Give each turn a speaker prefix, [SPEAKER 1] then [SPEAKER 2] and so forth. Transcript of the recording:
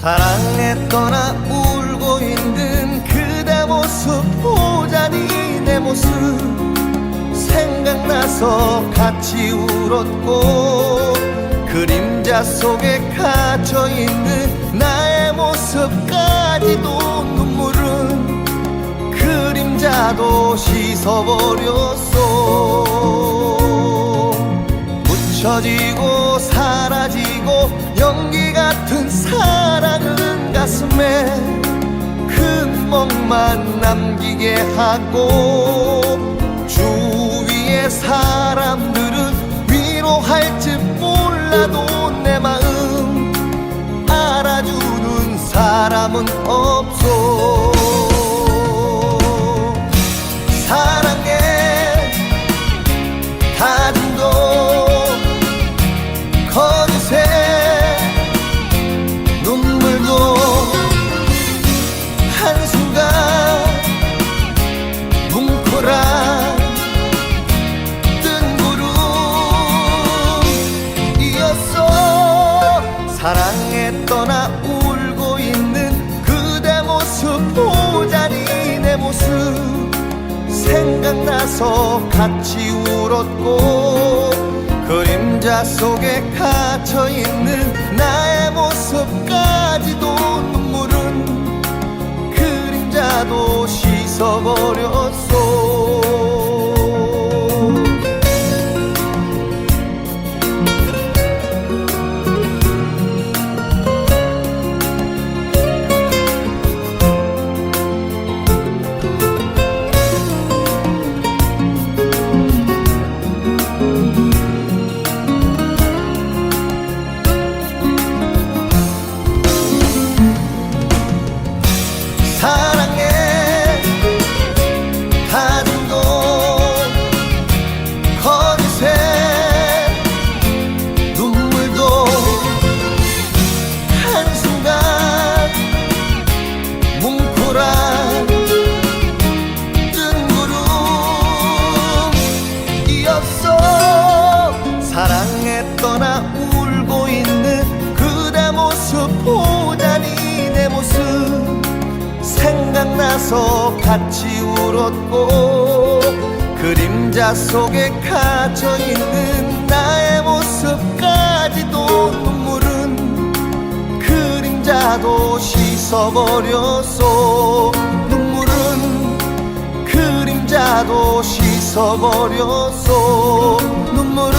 [SPEAKER 1] 사랑에 떠나 울고 있는 그대 모습 보자니 내 모습 생각나서 같이 울었고 그림자 속에 갇혀 있는 나의 모습까지도 눈물은 그림자도 씻어버렸어 묻혀지고 가슴에 큰 멍만 남기게 하고 주위의 사람들은 위로할지 몰라도 내 마음 알아주는 사람은 없어 생각나서 같이 울었고 그림자 속에 갇혀 있는 나의 모습까지도 눈물은 그림자도 씻어버렸 생각나서 같이 울었고 그림자 속에 갇혀 있는 나의 모습까지도 눈물은 그림자도 씻어버렸어 눈물은 그림자도 씻어버렸어 눈물은